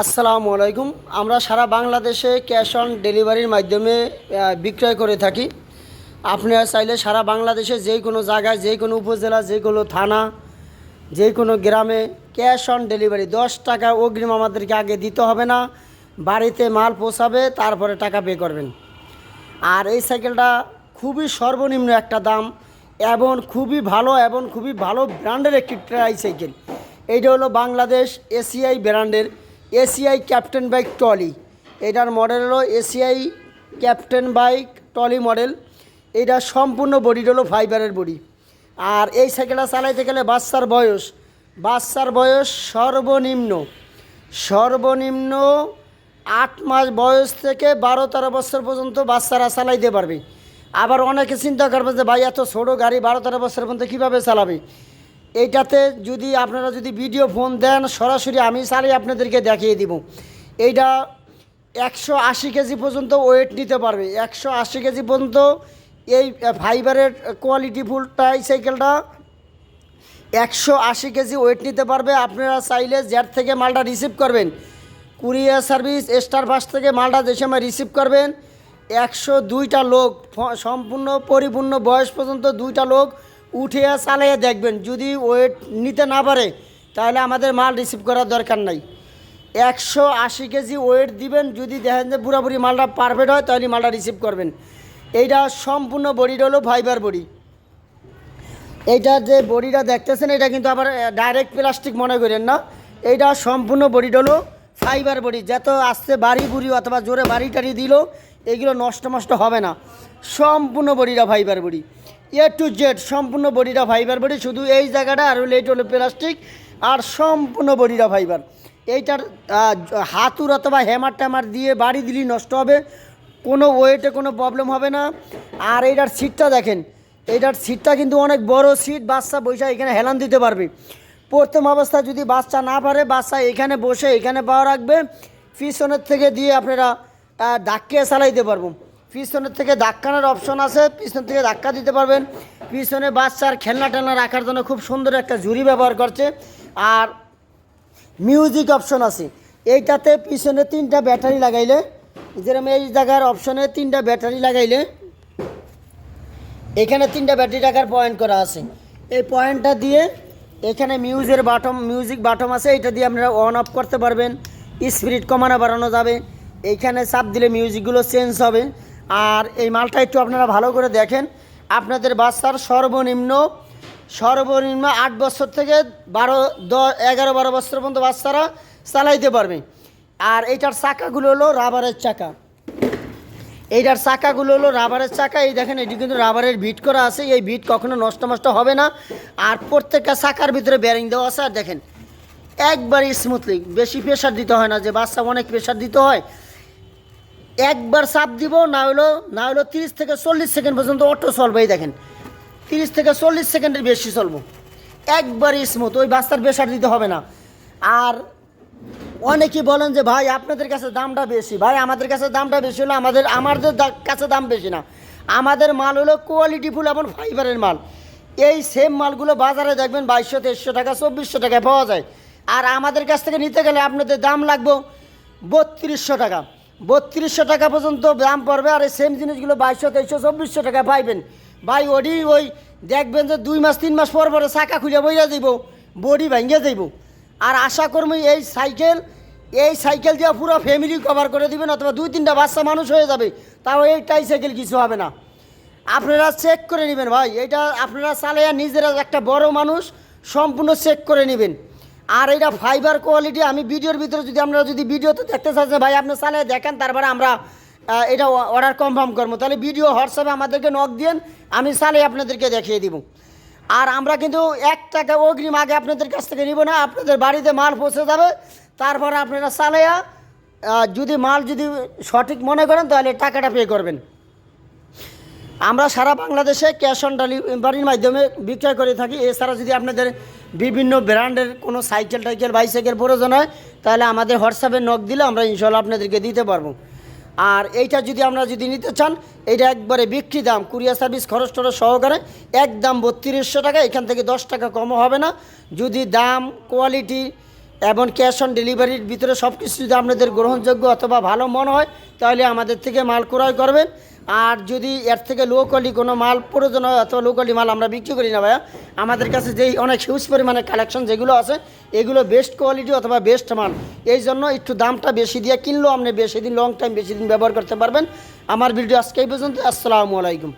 আসসালামু আলাইকুম। আমরা সারা বাংলাদেশে ক্যাশ অন ডেলিভারির মাধ্যমে বিক্রয় করে থাকি। আপনারা চাইলে সারা বাংলাদেশে যে কোনো জায়গায়, যে কোনো উপজেলা, যে কোনো থানা, যে কোনো গ্রামে ক্যাশ অন ডেলিভারি। দশ টাকা অগ্রিম আমাদেরকে আগে দিতে হবে না। বাড়িতে মাল পৌঁছাবে, তারপরে টাকা পে করবেন। আর এই সাইকেলটা খুবই সর্বনিম্ন একটা দাম এবং খুবই ভালো এবং খুবই ভালো ব্র্যান্ডের একটি ট্রাই সাইকেল। এইটা হলো বাংলাদেশ এসিআই ব্র্যান্ডের এসিআই ক্যাপ্টেন বাইক ট্রলি এটার মডেল হলো ACI captain bike trolley model এটা সম্পূর্ণ বডিটা হলো ফাইবারের বডি আর এই সাইকেলটা চালাইতে গেলে বাচ্চার বয়স। বাচ্চার বয়স সর্বনিম্ন। সর্বনিম্ন আট মাস বয়স থেকে বারো তেরো বছর পর্যন্ত বাচ্চারা চালাইতে পারবে। আবার অনেকে চিন্তা করবে যে ভাই, এত ছোটো গাড়ি বারো তেরো বছর পর্যন্ত কীভাবে চালাবে? এইটাতে যদি আপনারা যদি ভিডিও ফোন দেন, সরাসরি আমি চালিয়ে আপনাদেরকে দেখিয়ে দিব। এইটা একশো আশি কেজি পর্যন্ত ওয়েট নিতে পারবে। একশো আশি কেজি পর্যন্ত এই ফাইবারের কোয়ালিটি ফুল টাই সাইকেলটা একশো আশি কেজি ওয়েট নিতে পারবে। আপনারা চাইলে জ্যাট থেকে মালটা রিসিভ করবেন। কুরিয়ার সার্ভিস স্টার বাস থেকে মালটা যে সময় রিসিভ করবেন, একশো দুইটা লোক সম্পূর্ণ পরিপূর্ণ বয়স পর্যন্ত দুইটা লোক উঠিয়ে চালিয়ে দেখবেন, যদি ওয়েট নিতে না পারে, তাহলে আমাদের মাল রিসিভ করার দরকার নাই। একশো আশি কেজি ওয়েট দিবেন, যদি দেখেন যে পুরোপুরি মালটা পারফেক্ট হয়, তাহলে মালটা রিসিভ করবেন। এইটা সম্পূর্ণ বডিটা হলো ফাইবার বডি এইটা যে বডিটা দেখতেছেন, এটা কিন্তু আবার ডাইরেক্ট প্লাস্টিক মনে করেন না। এইটা সম্পূর্ণ বডিটা হলো ফাইবার বডি যত আসছে বাড়ি বুড়ি অথবা জোরে বাড়ি টাড়ি দিল, এগুলো নষ্ট নষ্ট হবে না। সম্পূর্ণ বডিটা fibre body A to Z সম্পূর্ণ বডিটা ফাইবার বডি শুধু এই জায়গাটা আর হলো হলো প্লাস্টিক আর সম্পূর্ণ বডিটা ফাইবার এইটার হাতুর অথবা হ্যামার ট্যামার দিয়ে বাড়ি দিলেই নষ্ট হবে, কোনো ওয়েটে কোনো প্রবলেম হবে না। আর এইটার সিটটা দেখেন, এইটার সিটটা কিন্তু অনেক বড় সিট বাচ্চা বসে এখানে হেলান দিতে পারবে। প্রথম অবস্থা যদি বাচ্চা না পারে, বাচ্চা এখানে বসে এখানে পাওয়া রাখবে, পিছনের থেকে দিয়ে আপনারা ধাক্কিয়ে চালাইতে পারব। পিছনের থেকে ধাক্কানোর অপশন আছে, পিছন থেকে ধাক্কা দিতে পারবেন। পিছনে বাচ্চার খেলনা টেলনা রাখার জন্য খুব সুন্দর একটা ঝুড়ি ব্যবহার করছে। আর মিউজিক অপশন আছে। এইটাতে পিছনে তিনটা ব্যাটারি লাগাইলে, যেরকম এই জায়গার অপশনে তিনটা ব্যাটারি লাগাইলে, এখানে তিনটা ব্যাটারি রাখার পয়েন্ট করা আছে। এই পয়েন্টটা দিয়ে এখানে মিউজের বাটম মিউজিক বাটম আছে এটা দিয়ে আপনারা অন অফ করতে পারবেন। স্পিরিট কমানো বাড়ানো যাবে। এইখানে চাপ দিলে মিউজিকগুলো চেঞ্জ হবে। আর এই মালটা একটু আপনারা ভালো করে দেখেন। আপনাদের বাচ্চার সর্বনিম্ন সর্বনিম্ন আট বছর থেকে বারো, দশ, এগারো, বারো বছর পর্যন্ত বাচ্চারা চালাইতে পারবে। আর এইটার চাকাগুলো হলো রাবারের চাকা। এইটার চাকাগুলো হলো রাবারের চাকা। এই দেখেন, এটি কিন্তু রাবারের ভিট করা আছে। এই ভিট কখনো নষ্ট নষ্ট হবে না। আর প্রত্যেকটা চাকার ভিতরে ব্যারিং দেওয়া আছে। আর দেখেন একবার স্মুথলি বেশি প্রেশার দিতে হয় না। যে বাচ্চা অনেক প্রেশার দিতে হয় একবার চাপ দিব, না হলো না হলো তিরিশ থেকে চল্লিশ সেকেন্ড পর্যন্ত অটো চলবে এই দেখেন। তিরিশ থেকে চল্লিশ সেকেন্ডের বেশি চলবো একবার স্মুথ ওই বাচ্চার প্রেশার দিতে হবে না। আর অনেকেই বলেন যে, ভাই, আপনাদের কাছে দামটা বেশি। ভাই, আমাদের কাছে দামটা বেশি হলো আমাদের আমাদের কাছে দাম বেশি না। আমাদের মাল হলো কোয়ালিটিফুল এবং ফাইবারের মাল। এই সেম মালগুলো বাজারে দেখবেন বাইশশো, তেইশশো টাকা, চব্বিশশো টাকায় পাওয়া যায়। আর আমাদের কাছ থেকে নিতে গেলে আপনাদের দাম লাগবো বত্রিশশো টাকা। বত্রিশশো টাকা পর্যন্ত দাম পড়বে আর এই সেম জিনিসগুলো বাইশশো, তেইশশো, চব্বিশশো টাকা পাইবেন। ভাই, ওডি ওই দেখবেন যে দুই মাস, তিন মাস পর পরে চাকা খুলে বইয়া দিব বডি ভেঙে যাইব আর আশা করব এই সাইকেল এই সাইকেল দিয়ে পুরো ফ্যামিলি কভার করে দিবেন, অথবা দুই, তিনটা বাচ্চা মানুষ হয়ে যাবে, তাও এই টাই সাইকেল কিছু হবে না। আপনারা চেক করে নেবেন ভাই এটা আপনারা চালাইয়া নিজেরা একটা বড় মানুষ সম্পূর্ণ চেক করে নেবেন। আর এটা ফাইবার কোয়ালিটি আমি ভিডিওর ভিতরে যদি আপনারা যদি ভিডিওতে দেখতে চাচ্ছেন ভাই আপনি চালিয়ে দেখেন, তারপরে আমরা এটা অর্ডার কনফার্ম করব। তাহলে ভিডিও হোয়াটসঅ্যাপে আমাদেরকে নক দিন আমি চালিয়ে আপনাদেরকে দেখিয়ে দিব। আর আমরা কিন্তু এক টাকা অগ্রিম আগে আপনাদের কাছ থেকে নিব না, আপনাদের বাড়িতে মাল পৌঁছে যাবে। তারপরে আপনারা চালাইয়া যদি মাল যদি সঠিক মনে করেন, তাহলে টাকাটা পে করবেন। আমরা সারা বাংলাদেশে ক্যাশ অন ডেলিভারির মাধ্যমে বিক্রয় করে থাকি। এছাড়া যদি আপনাদের বিভিন্ন ব্র্যান্ডের কোনো সাইকেল টাইকেল, বাইসাইকেল প্রয়োজন হয়, তাহলে আমাদের হোয়াটসঅ্যাপে নক দিলে আমরা ইনশাল্লাহ আপনাদেরকে দিতে পারব। আর এইটা যদি আমরা যদি নিতে চান, এইটা একবারে বিক্রি দাম, কুরিয়ার সার্ভিস খরচ টরচ সহকারে একদম বত্রিশশো টাকা, এখান থেকে দশ টাকা কমও হবে না। যদি দাম, কোয়ালিটি এবং ক্যাশ অন ডেলিভারির ভিতরে সব কিছু যদি আপনাদের গ্রহণযোগ্য অথবা ভালো মনে হয়, তাহলে আমাদের থেকে মাল ক্রয় করবেন। আর যদি এর থেকে লো কোয়ালিটি কোনো মাল প্রয়োজন হয় অথবা লো কোয়ালিটি মাল আমরা বিক্রি করি না ভাইয়া, আমাদের কাছে যেই অনেক হিউজ পরিমাণে কালেকশন যেগুলো আছে, এগুলো বেস্ট কোয়ালিটি অথবা বেস্ট মাল। এই জন্য একটু দামটা বেশি দিয়ে কিনলেও আপনি বেশি দিন লং টাইম বেশি দিন ব্যবহার করতে পারবেন। আমার ভিডিও আজকে এই পর্যন্ত, আসসালামু আলাইকুম।